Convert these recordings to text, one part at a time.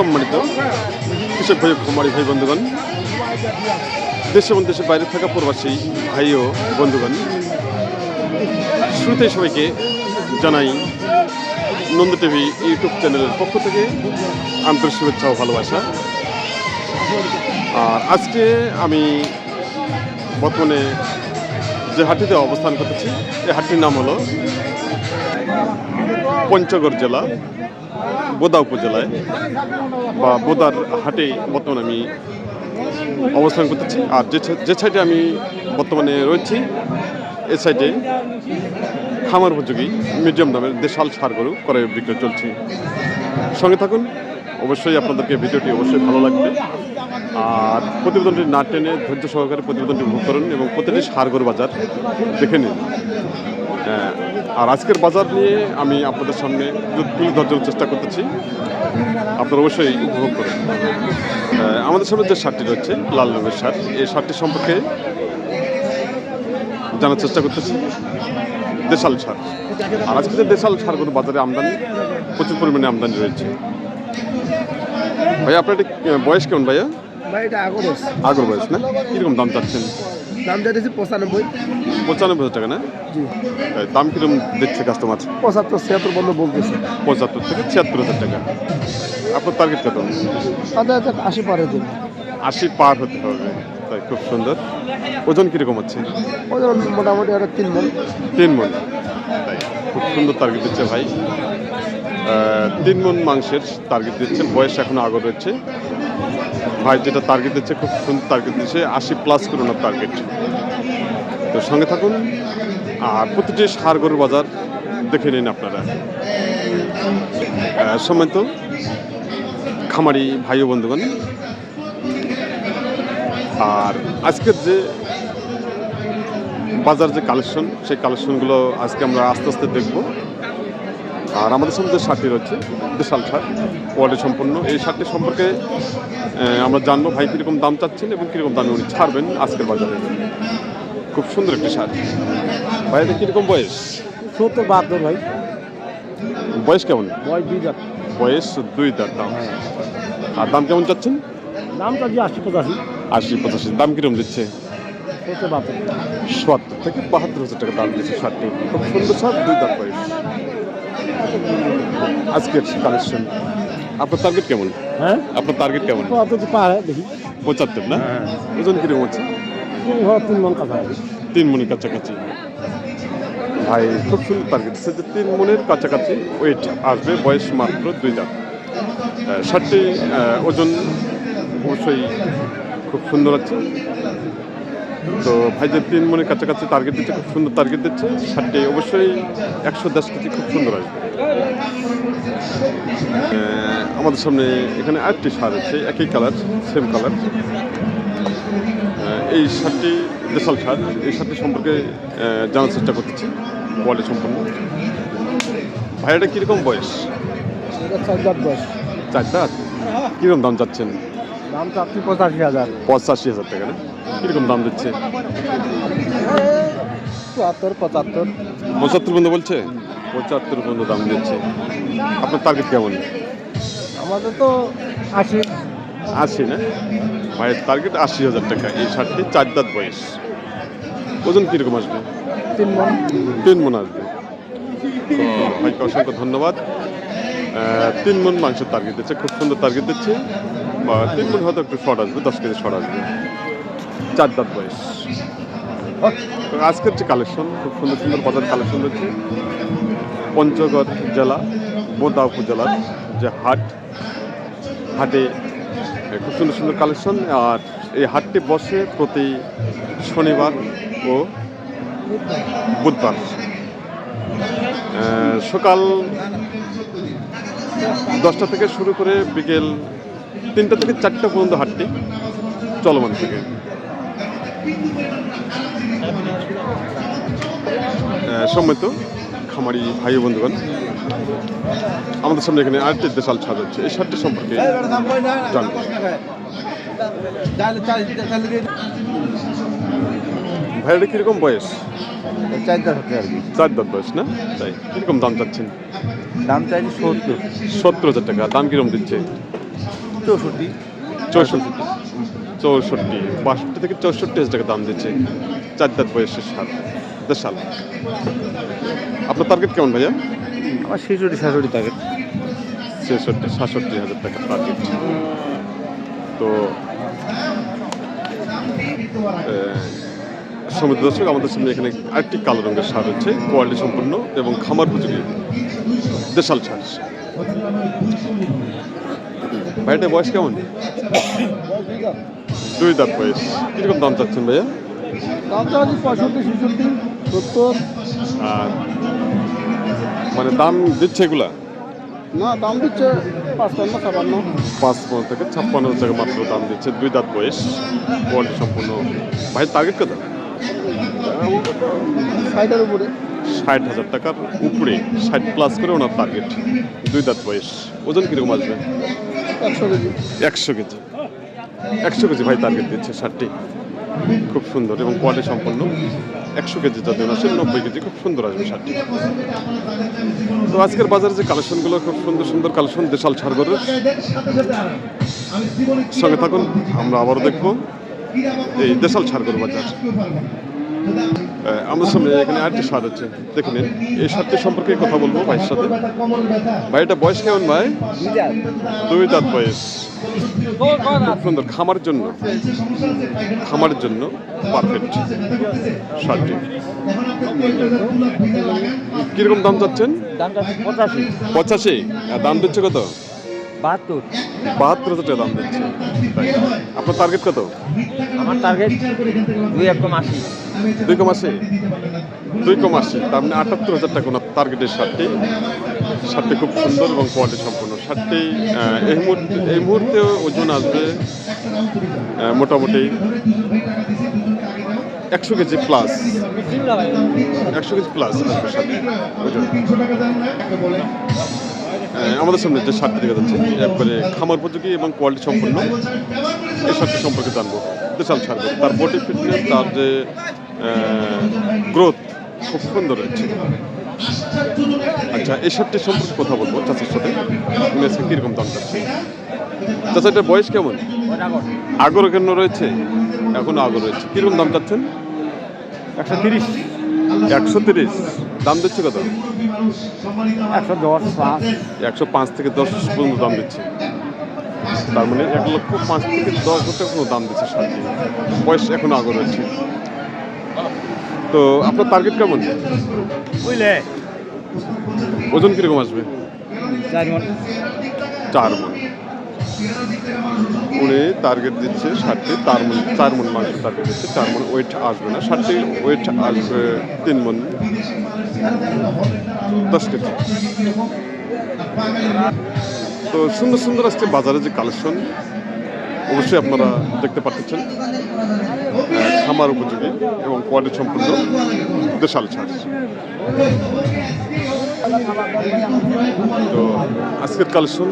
সম্মানিত কৃষক ভাই, কুমারী ভাই, বন্ধুগণ, দেশে এবং দেশের বাইরে থাকা প্রবাসী ভাই ও বন্ধুগণ শুরুতে সবাইকে জানাই নন্দ টিভি ইউটিউব চ্যানেলের পক্ষ থেকে আন্তরিক শুভেচ্ছা ও ভালোবাসা। আর আজকে আমি বর্তমানে যে হাটটিতে অবস্থান করতেছি, এই হাটটির নাম হলো পঞ্চগড় জেলা। বোদা উপজেলায় বা বোদার হাটে বর্তমানে আমি অবস্থান করতেছি। আর যে সাইডে আমি বর্তমানে রয়েছি, এ সাইডে খামার উপযোগী মিডিয়াম দামের দেশাল সার গরু করে বিক্রয় চলছে। সঙ্গে থাকুন, অবশ্যই আপনাদেরকে ভিডিওটি অবশ্যই ভালো লাগবে। আর প্রতিবেদনটি না টেনে ধৈর্য সহকারে প্রতিবেদনটি উপভোগ করুন এবং প্রতিটি সার গরু বাজার দেখে নিন। আর আজকের বাজার নিয়ে আমি আপনাদের সামনে তুলে ধরার চেষ্টা করতেছি। আপনারা অবশ্যই উপভোগ করুন। আমাদের সামনে যে শার্টটি রয়েছে লাল রঙের শার্ট এই শার্টটি সম্পর্কে জানার চেষ্টা করতেছি। দেশাল সার আর আজকে যে দেশাল সারগুলো বাজারে আমদানি প্রচুর পরিমাণে আমদানি রয়েছে। ভাইয়া আপনার বয়স কেমন ভাইয়া? ভাই আগর বয়স না? কীরকম দাম চাচ্ছেন? দাম যাইতেছে পঁচানব্বই। পঁচানব্বই হাজার টাকা না? জি। দাম কীরকম দিচ্ছে কাস্টমার পঁচাত্তর ছিয়াত্তর বন্ধ বলতেছে। পঁচাত্তর থেকে ছিয়াত্তর হাজার টাকা। আপনার টার্গেট কত? হাতে আশি পারে দিন আশি পার হতে হবে। তাই খুব সুন্দর। ওজন কীরকম হচ্ছে? ওজন মোটামুটি একটা তিন মন। তিন মন। তাই খুব সুন্দর টার্গেট দিচ্ছে ভাই। তিন মন মাংসের টার্গেট দিচ্ছে বয়স এখনও আগর রয়েছে। ভাই যেটা টার্গেট দিচ্ছে, খুব সুন্দর টার্গেট দিচ্ছে, আশি প্লাস করে ওনার টার্গেট তো সঙ্গে থাকুন, আর প্রতিটি সার গরুর বাজার দেখে নিন আপনারা। সম্মানিত খামারি ভাই ও বন্ধুগণ, আর আজকের যে বাজার যে কালেকশন সেই কালেকশনগুলো আজকে আমরা আস্তে আস্তে দেখব। আর আমাদের সামনে যে শার্টটি রয়েছে বিশাল শার্ট কোয়ালিটি সম্পন্ন এই শার্টটি সম্পর্কে আমরা জানব ভাই কীরকম দাম চাচ্ছেন এবং কীরকম দামে উনি ছাড়বেন আজকের বাজারে। খুব সুন্দর একটি শার্ট ভাই এটা কীরকম বয়স? সত্তর বাহাত্তর ভাই। বয়স কেমন? বয়স দুই হাজার বয়স দুই তার দাম। আর দাম কেমন চাচ্ছেন? দামটা যে আশি পঁচাশি। আশি পঁচাশি দাম কীরকম দিচ্ছে? সত্তর থেকে বাহাত্তর হাজার টাকা দাম দিচ্ছে শার্টটি খুব সুন্দর শার্ট দুই দাম বয়স। আজকের কালেকশন আপনার টার্গেট কেমন? হ্যাঁ? আপনার টার্গেট কেমন? দেখি। পঁচাত্তর না? ওজন কীরকম হচ্ছে? তিন মন কাছা তিন মনের কাছাকাছি। ভাই খুব সুন্দর টার্গেট দিচ্ছে যে তিন মনের কাছাকাছি ওয়েট আসবে বয়স মাত্র দুই দাঁত শার্টটি ওজন অবশ্যই খুব সুন্দর আছে তো ভাই যে তিন মনের কাছাকাছি টার্গেট দিচ্ছে খুব সুন্দর টার্গেট দিচ্ছে। শার্টটি অবশ্যই একশো দশ কেজি খুব সুন্দর আসবে। আমাদের সামনে এখানে আরেকটি সার আছে একই কালার সেম কালার এই শার্টটি দেশাল শার্ট এই শার্টটি সম্পর্কে জানার চেষ্টা করতেছি কোয়ালিটি সম্পন্ন। ভাইয়াটা কীরকম বয়স। চার দাঁত? কীরকম দাম চাচ্ছেন? দাম চাচ্ছি পঁচাশি হাজার। পঁচাশি হাজার টাকা না? কীরকম দাম দিচ্ছে? চুয়াত্তর পঁচাত্তর। পঁচাত্তর পর্যন্ত বলছে? পঁচাত্তর পর্যন্ত দাম দিচ্ছে। আপনার টার্গেট কেমন? আমাদের তো আশি। আশি না? ভাইয়ের টার্গেট আশি হাজার টাকা। এই শার্টটি চার দাঁত বয়স। ওজন কীরকম আসবে? তিন মন। তিন মন আসবে। ভাইকে অসংখ্য ধন্যবাদ। তিন মন মাংসের টার্গেট দিচ্ছে। খুব সুন্দর টার্গেট দিচ্ছে। বা তিন মন হয়তো একটু শর্ট আসবে দশ কেজি শর্ট আসবে। চার দাঁত বয়স আজকের যে কালেকশন খুব সুন্দর সুন্দর বাজার কালেকশন রয়েছে। পঞ্চগড় জেলা, বোদা উপজেলার যে হাট, হাটে খুব সুন্দর সুন্দর কালেকশন আর এই হাটটি বসে প্রতি শনিবার ও বুধবার। সকাল দশটা থেকে শুরু করে বিকেল তিনটা থেকে চারটা পর্যন্ত হাটটি চলমান থেকে। আহ, সম্মিলিত খামারি ভাই বন্ধুগণ আমাদের সামনে এখানে আরেকটি দেশাল ছাদ হচ্ছে। এই সারটি সম্পর্কে জানব। ভাইয়াটা কীরকম বয়স? চার দাঁত হচ্ছে আর কি চার দাঁত বয়স না? তাই কীরকম দাম চাচ্ছেন? দাম চাইছি সত্তর। সত্তর হাজার টাকা দাম কীরকম দিচ্ছে? চৌষট্টি। চৌষট্টি। চৌষট্টি বাষট্টি থেকে চৌষট্টি হাজার টাকা দাম দিচ্ছে। চার দাঁত বয়সের সার দেশাল আপনার টার্গেট কেমন ভাইয়া? আমার ছেষট্টি সাতষট্টি টার্গেট ছেষট্টি সাতষট্টি হাজার টাকা টার্গেট তো সমিতি দর্শক আমাদের সামনে এখানে আরেকটি কালো রঙের সার হচ্ছে কোয়ালিটি সম্পন্ন এবং খামার উপযোগী দেশাল সার ভাইটা বয়স কেমন? দুই দাঁত বয়স। কীরকম দাম চাচ্ছেন ভাইয়া? দাম আছে পঁয়ষট্টি ছেষট্টি সত্তর। আর মানে দাম দিচ্ছে এগুলা? না দাম দিচ্ছে পাঁচপান্ন ছাপান্ন। পাঁচপান্ন থেকে ছাপ্পান্ন হাজার টাকা মাত্র দাম দিচ্ছে দুই দাঁত বয়স। কোয়ালিটি সম্পূর্ণ। ভাই টার্গেট কত? ষাটের উপরে। ষাট হাজার টাকার উপরে ষাট প্লাস করে ওনার টার্গেট দুই দাঁত বয়স। ওজন কীরকম আসবে? একশো কেজি। একশো কেজি। একশো কেজি ভাই টার্গেট দিচ্ছে ষাটটি। খুব সুন্দর এবং কোয়ালিটি সম্পন্ন। একশো কেজি যাতে আসে নব্বই কেজি, খুব সুন্দর আসবে শার্টটি তো আজকের বাজারে যে কালেকশনগুলো, খুব সুন্দর সুন্দর কালেকশন, দেশাল ছাড়গড়ের সঙ্গে থাকুন, আমরা আবারও দেখব এই দেশাল ছাড়গর বাজার। আমাদের সামনে এখানে আরেকটি সার আছে। দেখে নিন। এই সারটি সম্পর্কে কথা বলব ভাইয়ের সাথে। ভাই এটা বয়স কেমন ভাই? দুই দাঁত বয়স। খুব সুন্দর। খামারের জন্য। খামারের জন্য পারফেক্ট শার্টটি কীরকম দাম চাচ্ছেন? পঁচাশি। পঁচাশি? দাম দিচ্ছে কত? বাহাত্তর। বাহাত্তর হাজার দাম দিচ্ছে। আপনার টার্গেট কত? আমার টার্গেট দুই এক কম আশি। দুই কম আশি দুই কম আশি তার মানে আটাত্তর হাজার টাকা ওনার টার্গেটের শার্টটি শার্টটি খুব সুন্দর এবং কোয়ালিটি সম্পন্ন। শার্টটি এই মুহূর্তে এই মুহূর্তে ওজন আসবে মোটামুটি একশো কেজি প্লাস একশো কেজি প্লাস আসবে শার্টটি ওজন। আমাদের সামনে যে শার্টটি দেখা যাচ্ছে, একবারে খামার উপযোগী এবং কোয়ালিটি সম্পন্ন। এই শার্টটি সম্পর্কে জানব। বিশাল ছাড়বো তার বডি ফিটনেস তার যে গ্রোথ খুব সুন্দর হচ্ছে। আচ্ছা এই শার্টটির সম্পর্কে কথা বলব চাচার সাথে। উনি আজকে কীরকম দাম যাচ্ছে চাচা এটার বয়স কেমন? আগর কেন রয়েছে? এখনও আগর রয়েছে। কীরকম দাম চাচ্ছেন? একশো তিরিশ। একশো তিরিশ। দাম দিচ্ছে কত? একশো দশ পাঁচ। একশো পাঁচ থেকে দশ পর্যন্ত দাম দিচ্ছে। তার মানে এক লক্ষ পাঁচ থেকে দশ হাজার টাকা দাম দিচ্ছে শার্টটি বয়স এখনও আগর রয়েছে। তো আপনার টার্গেট কেমন? বুঝলে? ওজন কীরকম আসবে? চার মন। চার মন। উনি টার্গেট দিচ্ছে ষাটটি চার মন চার মন মাংস টার্গেট দিচ্ছে চার মন ওয়েট আসবে না ষাটটি ওয়েট আসবে তিন মন। দশ কেজি। তো সুন্দর সুন্দর আজকে বাজারে যে কালেকশন অবশ্যই আপনারা দেখতে পাচ্ছেন খামার উপযোগী এবং কোয়ালিটি সম্পূর্ণ দেশাল ছাড়। তো আজকের কালেকশন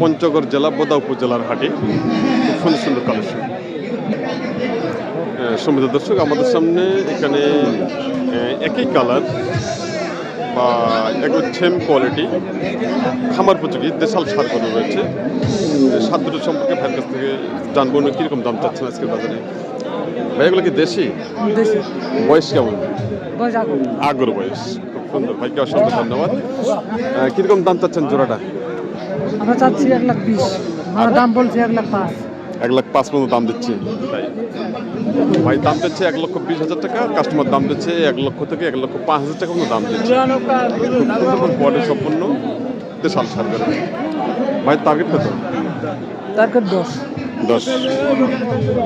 পঞ্চগড় জেলা, বোদা উপজেলার হাটে খুব সুন্দর সুন্দর কালেকশন। সমিত দর্শক, আমাদের সামনে এখানে একই কালার বা সেম কোয়ালিটি খামার উপযোগী দেশাল সারগুলো রয়েছে সার দুটো সম্পর্কে ভাইয়ের কাছ থেকে জানব না কীরকম দাম চাচ্ছেন আজকের বাজারে? ভাই এগুলো কি দেশি? বয়স কেমন? আগর। বয়স। খুব সুন্দর। ভাইকে অসংখ্য ধন্যবাদ। কীরকম দাম চাচ্ছেন জোড়াটা? আমরা চাচ্ছি এক লাখ বিশ। আমার দাম বলছি এক লাখ পাঁচ। এক লাখ পাঁচ পর্যন্ত দাম দিচ্ছে। তাই? ভাই দাম দিচ্ছে এক লক্ষ বিশ হাজার টাকা কাস্টমার দাম দিচ্ছে এক লক্ষ থেকে এক লক্ষ পাঁচ হাজার টাকা পর্যন্ত দাম দিচ্ছে। কোয়ালিটি সম্পূর্ণ দেশাল সার ভাই টার্গেট কত? টার্গেট দশ। দশ।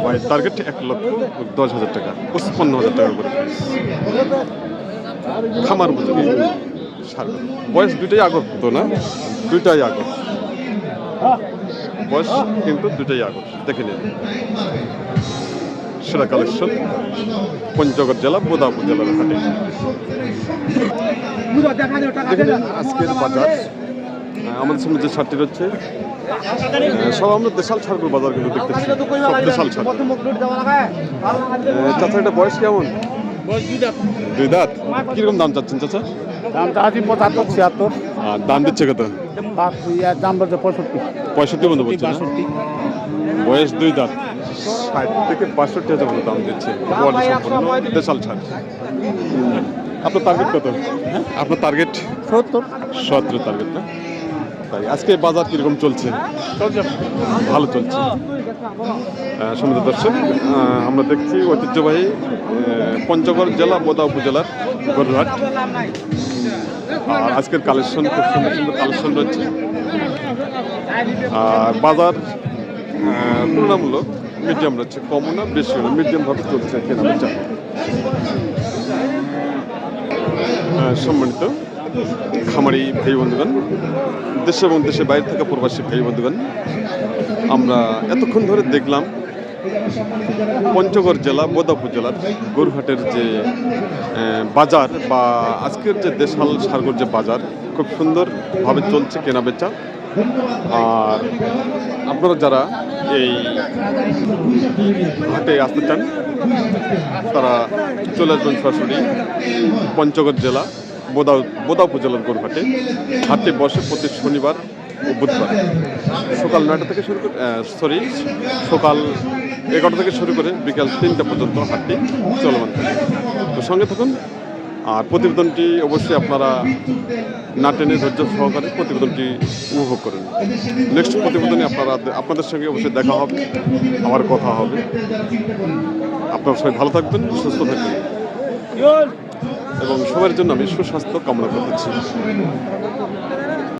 ভাই টার্গেট এক লক্ষ দশ হাজার টাকা পঁচপান্ন হাজার টাকার উপরে। খামার উপযোগী সার বয়স দুইটাই আগত তো না? দুইটাই আগত। বয়স কিন্তু দুইটাই আগত দেখে নিন। সেরা কালেকশন পঞ্চগড় জেলা বোদা উপজেলার হাটে। আজকের বাজার। আমাদের সামনে যে শার্টটি রয়েছে সব আমরা দেশাল ছাড়গুলো বাজার কিন্তু দেখতেছি সব দেশাল ছাড়। চাচা এটা বয়স কেমন? দুই দাঁত। কীরকম দাম চাচ্ছেন চাচা? দামটা আছে পঁচাত্তর ছিয়াত্তর। আর দাম দিচ্ছে কত? দাম বলছে পঁয়ষট্টি পঁয়ষট্টি বন্ধু বলছে না? বয়স দুই দাঁত। ষাট থেকে বাষট্টি হাজার মতো দাম দিচ্ছে। দেশাল ছাড় আপনার টার্গেট কত? আপনার টার্গেট সত্তর। সতেরো টার্গেট না? তাই আজকে বাজার কীরকম চলছে? ভালো চলছে। সমুদ্র দর্শক আমরা দেখছি ঐতিহ্যবাহী পঞ্চগড় জেলা বোদা উপজেলার গরুহাট আজকের কালেকশন খুব সুন্দর সুন্দর কালেকশন রয়েছে। আর বাজার তুলনামূলক মিডিয়াম রয়েছে, কমও না, বেশিও না মিডিয়াম ভাবে চলছে কেনা বেচা সম্মানিত খামারি ভাই বন্ধুগণ, দেশে এবং দেশের বাইরে থাকা প্রবাসী ভাই বন্ধুগণ, আমরা এতক্ষণ ধরে দেখলাম পঞ্চগড় জেলা বোদা জেলার গরুহাটের যে বাজার বা আজকের যে দেশাল সারগর যে বাজার, খুব সুন্দরভাবে চলছে কেনা বেচা আর আপনারা যারা এই হাটে আসতে চান, তারা চলে আসবেন সরাসরি পঞ্চগড় জেলা, বোদা বোদা জেলার গরুহাটে। হাটে বসে প্রতি শনিবার বুধবার। সকাল নয়টা থেকে শুরু করে সরি সকাল এগারোটা থেকে শুরু করে বিকাল তিনটা পর্যন্ত হাটটি চলমান থাকে। তো সঙ্গে থাকুন, আর প্রতিবেদনটি অবশ্যই আপনারা না টেনে ধৈর্য সহকারে প্রতিবেদনটি উপভোগ করেন। নেক্সট প্রতিবেদনে আপনারা আপনাদের সঙ্গে অবশ্যই দেখা হবে আমার কথা হবে। আপনারা সবাই ভালো থাকবেন, সুস্থ থাকবেন। এবং সবার জন্য আমি সুস্বাস্থ্য কামনা করতেছি।